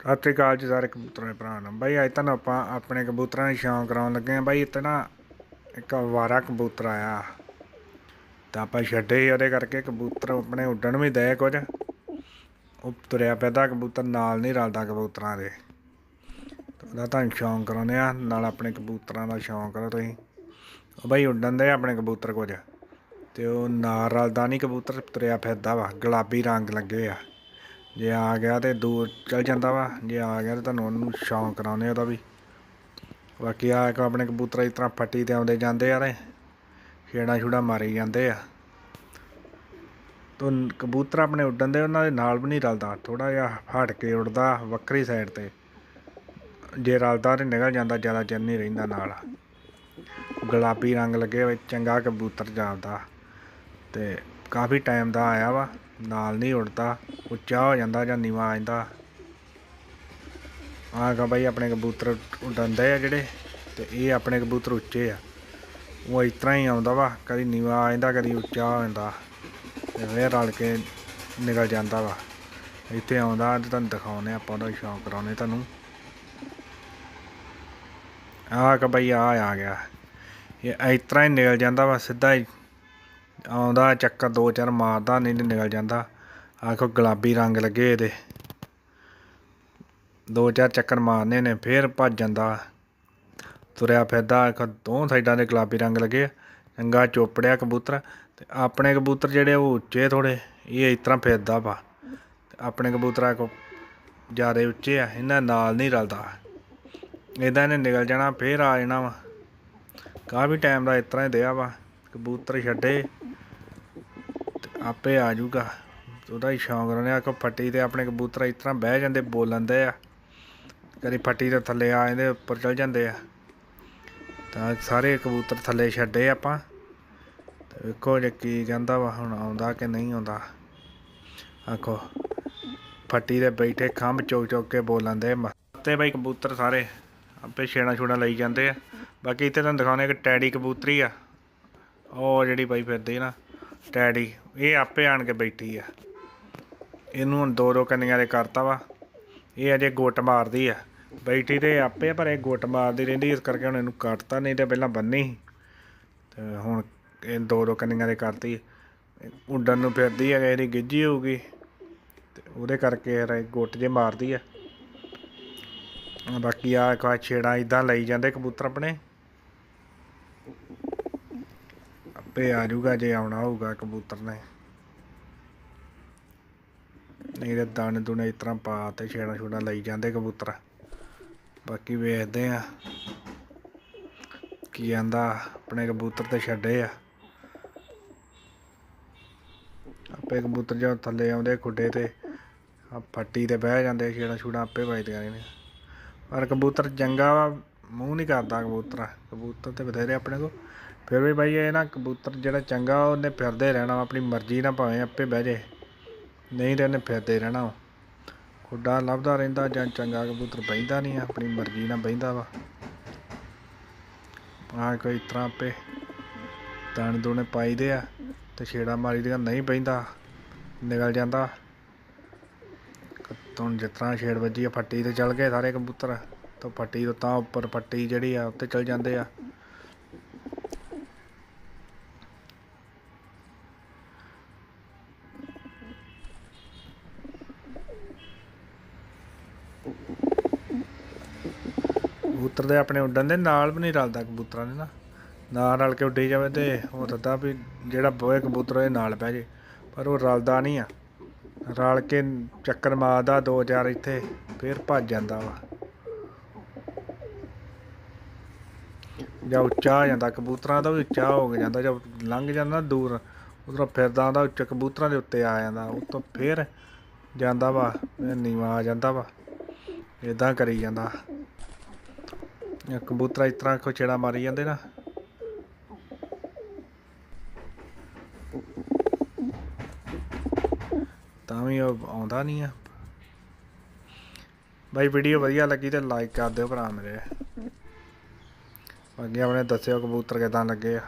ਸਤਿ ਸ਼੍ਰੀ ਅਕਾਲ ਜੀ, ਸਾਰੇ ਕਬੂਤਰਾਂ ਦੇ ਭਰਾ ਨੂੰ। ਬਾਈ, ਅੱਜ ਤੁਹਾਨੂੰ ਆਪਾਂ ਆਪਣੇ ਕਬੂਤਰਾਂ ਦੀ ਸ਼ੌਂਕ ਕਰਾਉਣ ਲੱਗੇ ਆ ਬਾਈ, ਇੱਥੇ ਨਾ ਇੱਕ ਵਾਰਾ ਕਬੂਤਰ ਆਇਆ। ਤਾਂ ਆਪਾਂ ਛੱਡੇ ਸੀ ਉਹਦੇ ਕਰਕੇ ਕਬੂਤਰ ਆਪਣੇ ਉੱਡਣ ਵੀ ਦਏ ਕੁਝ। ਉਹ ਤੁਰਿਆ ਪੈਦਾ ਕਬੂਤਰ, ਨਾਲ ਨਹੀਂ ਰਲਦਾ ਕਬੂਤਰਾਂ ਦੇ। ਉਹਦਾ ਤੁਹਾਨੂੰ ਸ਼ੌਂਕ ਕਰਾਉਂਦੇ ਆ ਨਾਲ ਆਪਣੇ ਕਬੂਤਰਾਂ ਦਾ ਸ਼ੌਂਕ ਕਰੋ ਤੁਸੀਂ। ਉਹ ਬਾਈ ਉੱਡਣ ਦੇ ਆਪਣੇ ਕਬੂਤਰ ਕੁਝ। ਤੇ ਉਹ ਨਾਲ ਰਲਦਾ ਨਹੀਂ ਕਬੂਤਰ, ਤੁਰਿਆ ਫਿਰਦਾ ਵਾ, ਗੁਲਾਬੀ ਰੰਗ ਲੱਗੇ ਆ। ਜੇ ਆ ਗਿਆ ਤੇ ਦੂਰ ਚਲ ਜਾਂਦਾ ਵਾ, ਜੇ ਆ ਗਿਆ ਤੇ ਤੁਹਾਨੂੰ ਉਹਨੂੰ ਸ਼ੌਂਕ ਕਰਾਉਂਦੇ ਉਹਦਾ ਵੀ। ਬਾਕੀ ਆ ਇੱਕ ਆਪਣੇ ਕਬੂਤਰ ਇਸ ਤਰ੍ਹਾਂ ਫੱਟੀ ਤੇ ਆਉਂਦੇ ਜਾਂਦੇ ਆ ਰੇ ਛੇੜਾ ਛੁੜਾ ਮਾਰੀ ਜਾਂਦੇ ਆ। ਤੋਂ ਕਬੂਤਰ ਆਪਣੇ ਉੱਡਣ ਦੇ ਉਹਨਾਂ ਦੇ ਨਾਲ ਵੀ ਨਹੀਂ ਰਲਦਾ ਥੋੜਾ ਜਿਹਾ ਹਟ ਕੇ ਉੱਡਦਾ ਵੱਖਰੀ ਸਾਈਡ ਤੇ। ਜੇ ਰਲਦਾ ਤੇ ਨਿਕਲ ਜਾਂਦਾ, ਜ਼ਿਆਦਾ ਚਿਰ ਨਹੀਂ ਰਹਿੰਦਾ ਨਾਲ। ਗੁਲਾਬੀ ਰੰਗ ਲੱਗੇ ਹੋਏ, ਚੰਗਾ ਕਬੂਤਰ ਜਾਪਦਾ। ਤੇ ਕਾਫੀ ਟਾਈਮ ਦਾ ਆਇਆ ਵਾ। ਨਾਲ ਨਹੀਂ ਉੱਡਦਾ ਉੱਚਾ ਹੋ ਜਾਂਦਾ ਜਾਂ ਨੀਵਾ ਆ ਜਾਂਦਾ। ਆਹ ਕਾ ਬਾਈ ਆਪਣੇ ਕਬੂਤਰ ਉੱਡਣਦੇ ਆ ਜਿਹੜੇ, ਤੇ ਇਹ ਆਪਣੇ ਕਬੂਤਰ ਉੱਚੇ ਆ। ਉਹ ਇਸ ਤਰ੍ਹਾਂ ਹੀ ਆਉਂਦਾ ਵਾ, ਕਦੀ ਨੀਵਾ ਆ ਜਾਂਦਾ, ਕਦੀ ਉੱਚਾ ਹੋ ਜਾਂਦਾ। ਤੇ ਫੇਰ ਰਲ ਕੇ ਨਿਕਲ ਜਾਂਦਾ ਵਾ। ਇੱਥੇ ਆਉਂਦਾ ਤੇ ਤੁਹਾਨੂੰ ਦਿਖਾਉਨੇ ਆਪਾਂ ਉਹਦਾ ਸ਼ੌਂਕ ਕਰਾਉਨੇ ਤੁਹਾਨੂੰ। ਆਹ ਕਾ ਬਾਈ ਆ ਆ ਗਿਆ। ਇਹ ਇਸ ਤਰ੍ਹਾਂ ਹੀ ਨਿਕਲ ਜਾਂਦਾ ਵਾ, ਸਿੱਧਾ ਹੀ ਆਉਂਦਾ, ਚੱਕਰ ਦੋ ਚਾਰ ਮਾਰਦਾ, ਨਹੀਂ ਤੇ ਨਿਕਲ ਜਾਂਦਾ। ਆਖੋ ਗੁਲਾਬੀ ਰੰਗ ਲੱਗੇ ਇਹਦੇ। ਦੋ ਚਾਰ ਚੱਕਰ ਮਾਰਨੇ ਨੇ, ਫੇਰ ਭੱਜ ਜਾਂਦਾ। ਤੁਰਿਆ ਫਿਰਦਾ, ਆਖੋ ਦੋ ਸਾਈਡਾਂ ਦੇ ਗੁਲਾਬੀ ਰੰਗ ਲੱਗੇ। ਚੰਗਾ ਚੋਪੜਿਆ ਕਬੂਤਰ। ਤੇ ਆਪਣੇ ਕਬੂਤਰ ਜਿਹੜੇ ਉਹ ਉੱਚੇ ਥੋੜੇ ਇਹ ਇਸ ਤਰ੍ਹਾਂ ਫਿਰਦਾ ਵਾ। ਆਪਣੇ ਕਬੂਤਰਾਂ ਕੋ ਜ਼ਿਆਦਾ ਉੱਚੇ ਆ, ਇਹਨਾਂ ਨਾਲ ਨਹੀਂ ਰਲਦਾ। ਇਹਦਾ ਇਹਨੇ ਨਿਕਲ ਜਾਣਾ, ਫੇਰ ਆ ਜਾਣਾ ਵਾ। ਕਾਫੀ ਟਾਈਮ ਦਾ ਇਸ ਤਰ੍ਹਾਂ ਹੀ ਦਿਆ ਵਾ। ਕਬੂਤਰ ਛੱਡੇ। ਆਪੇ ਆ ਜਾਊਗਾ। ਉਹਦਾ ਹੀ ਸ਼ੌਂਕ ਰਹਿੰਦਾ ਕਿ ਫੱਟੀ ਤੇ ਆਪਣੇ ਕਬੂਤਰ ਇਸ ਤਰ੍ਹਾਂ ਬਹਿ ਜਾਂਦੇ, ਬੋਲਣ ਦੇ ਆ। ਕਦੀ ਫੱਟੀ ਦੇ ਥੱਲੇ ਆ ਜਾਂਦੇ, ਉੱਪਰ ਚਲ ਜਾਂਦੇ ਆ। ਤਾਂ ਸਾਰੇ ਕਬੂਤਰ ਥੱਲੇ ਛੱਡੇ ਆਪਾਂ। ਤੇ ਵੇਖੋ ਜੇ ਕੀ ਕਹਿੰਦਾ ਵਾ, ਹੁਣ ਆਉਂਦਾ ਕਿ ਨਹੀਂ ਆਉਂਦਾ। ਆਖੋ, ਫੱਟੀ ਦੇ ਬੈਠੇ ਖੰਭ ਚੋਕ ਚੋਕ ਕੇ ਬੋਲਣ ਦੇ। ਤੇ ਬਾਈ ਕਬੂਤਰ ਸਾਰੇ ਆਪੇ ਛੇਣਾ ਛੁਣਾ ਲਈ ਜਾਂਦੇ ਆ। ਬਾਕੀ ਇੱਥੇ ਤੁਹਾਨੂੰ ਦਿਖਾਉਣੇ ਇੱਕ ਟੈਡੀ ਕਬੂਤਰੀ ਆ। ਉਹ ਜਿਹੜੀ ਬਾਈ ਫਿਰਦੀ ਨਾ ਟੈਡੀ ਇਹ ਆਪੇ ਆਣ ਕੇ ਬੈਠੀ ਆ। ਇਹਨੂੰ ਹੁਣ ਦੋ ਦੋ ਕੰਨੀਆਂ ਦੇ ਕਰਤਾ ਵਾ। ਇਹ ਅਜੇ ਗੁੱਟ ਮਾਰਦੀ ਆ। ਬੈਠੀ ਤੇ ਆਪੇ ਆ, ਪਰ ਇਹ ਗੁੱਟ ਮਾਰਦੀ ਰਹਿੰਦੀ ਇਸ ਕਰਕੇ ਹੁਣ ਇਹਨੂੰ ਕੱਟਤਾ ਨਹੀਂ ਤੇ ਪਹਿਲਾਂ ਬੰਨੀ ਸੀ। ਤੇ ਹੁਣ ਇਹ ਦੋ ਦੋ ਕੰਨੀਆਂ ਦੇ ਕਰਤੀ। ਉੱਡਣ ਨੂੰ ਫਿਰਦੀ ਹੈ ਇਹਦੀ ਗਿੱਜੀ ਹੋਊਗੀ। ਤੇ ਉਹਦੇ ਕਰਕੇ ਯਾਰ ਇਹ ਗੁੱਟ ਜੇ ਮਾਰਦੀ ਆ। ਬਾਕੀ ਆ ਇੱਕ ਛੇੜਾ ਇਦਾਂ ਲਈ ਜਾਂਦੇ ਕਬੂਤਰ ਆਪਣੇ। ਆਪੇ ਆ ਜਾਊਗਾ, ਜੇ ਆਉਣਾ ਹੋਊਗਾ ਕਬੂਤਰ ਨੇ। ਨਹੀਂ ਤੇ ਦਾਣੇ ਦੂਣੇ ਇਸ ਤਰ੍ਹਾਂ ਪਾ ਤੇ ਛੇੜਾ ਛੁੜਾ ਲਈ ਜਾਂਦੇ ਕਬੂਤਰ। ਬਾਕੀ ਵੇਖਦੇ ਆ ਕੀ ਆਂਦਾ, ਆਪਣੇ ਕਬੂਤਰ ਤੇ ਛੱਡੇ ਆ। ਆਪੇ ਕਬੂਤਰ ਜਦੋਂ ਥੱਲੇ ਆਉਂਦੇ ਖੁੱਡੇ ਤੇ ਆ ਫੱਟੀ ਤੇ ਬਹਿ ਜਾਂਦੇ, ਛੇੜਾ ਛੁੜਾ ਆਪੇ ਵੱਜਦੀਆਂ ਨੇ ਪਰ ਕਬੂਤਰ ਚੰਗਾ ਵਾ, ਮੂੰਹ ਨਹੀਂ ਕਰਦਾ ਕਬੂਤਰ। ਕਬੂਤਰ ਤੇ ਬਥੇਰੇ ਆਪਣੇ ਕੋ ਫਿਰ ਵੀ ਬਾਈ ਇਹ ਨਾ ਕਬੂਤਰ ਜਿਹੜਾ ਚੰਗਾ ਉਹਨੇ ਫਿਰਦੇ ਰਹਿਣਾ ਵਾ, ਆਪਣੀ ਮਰਜ਼ੀ ਨਾਲ ਭਾਵੇਂ ਆਪੇ ਬਹਿ ਜੇ ਨਹੀਂ ਤਾਂ ਉਹਨੇ ਫਿਰਦੇ ਰਹਿਣਾ ਵਾ। ਖੁੱਡਾ ਲੱਭਦਾ ਰਹਿੰਦਾ ਜਾਂ ਚੰਗਾ ਕਬੂਤਰ ਬਹਿੰਦਾ ਨਹੀਂ ਆਪਣੀ ਮਰਜ਼ੀ ਨਾਲ ਬਹਿੰਦਾ ਵਾ। ਆ ਕੋਈ ਇਸ ਤਰ੍ਹਾਂ ਆਪੇ ਦਾਣੇ ਦੂਣੇ ਪਾਈਦੇ ਆ ਤੇ ਛੇੜਾ ਮਾਰੀ ਦੀਆਂ ਨਹੀਂ ਬਹਿੰਦਾ ਨਿਕਲ ਜਾਂਦਾ। ਤੋਂ ਜਿਸ ਤਰ੍ਹਾਂ ਛੇੜ ਵੱਜੀ ਆ ਫੱਟੀ ਤੇ ਚਲ ਗਏ ਸਾਰੇ ਕਬੂਤਰ। ਤਾਂ ਫੱਟੀ ਤੋਂ ਤਾਂ ਉੱਪਰ ਫੱਟੀ ਜਿਹੜੀ ਆ ਉੱਤੇ ਚਲ ਜਾਂਦੇ ਆ। ਕਬੂਤਰ ਦੇ ਆਪਣੇ ਉੱਡਣ ਦੇ ਨਾਲ ਵੀ ਨਹੀਂ ਰਲਦਾ ਕਬੂਤਰਾਂ ਦੇ ਨਾ। ਨਾਲ ਰਲ ਕੇ ਉੱਡੀ ਜਾਵੇ ਤੇ ਹੋ ਸਕਦਾ ਵੀ ਜਿਹੜਾ ਬੋਏ ਕਬੂਤਰ ਉਹਦੇ ਨਾਲ ਬਹਿ ਜੇ, ਪਰ ਉਹ ਰਲਦਾ ਨਹੀਂ ਆ। ਰਲ ਕੇ ਚੱਕਰ ਮਾਰਦਾ, ਦੋ ਚਾਰ ਇੱਥੇ ਫਿਰ ਭੱਜ ਜਾਂਦਾ ਵਾ। ਜਾਂ ਉੱਚਾ ਆ ਜਾਂਦਾ, ਕਬੂਤਰਾਂ ਦਾ ਵੀ ਉੱਚਾ ਹੋ ਕੇ ਜਾਂਦਾ, ਜਾਂ ਲੰਘ ਜਾਂਦਾ ਨਾ ਦੂਰ, ਉਧਰੋਂ ਫਿਰਦਾ ਆਉਂਦਾ ਉੱਚਾ ਕਬੂਤਰਾਂ ਦੇ ਉੱਤੇ ਆ ਜਾਂਦਾ, ਉਹ ਤੋਂ ਫਿਰ ਜਾਂਦਾ ਵਾ, ਫਿਰ ਨੀਵਾਂ ਆ ਜਾਂਦਾ ਵਾ। ਇਦਾਂ ਕਰੀ ਜਾਂਦਾ। ਕਬੂਤਰ ਇਸ ਤਰ੍ਹਾਂ ਕੋ ਮਾਰੀ ਜਾਂਦੇ ਨਾ। ਤਾਂ ਵੀ ਉਹ ਆਉਂਦਾ ਨਹੀਂ ਆ। ਬਾਈ ਵੀਡੀਓ ਵਧੀਆ ਲੱਗੀ ਤੇ ਲਾਈਕ ਕਰ ਦਿਓ ਭਰਾ ਮੇਰੇ। ਅੱਗੇ ਆਪਣੇ ਦੱਸਿਓ ਕਬੂਤਰ ਕਿਦਾਂ ਲੱਗੇ ਆ।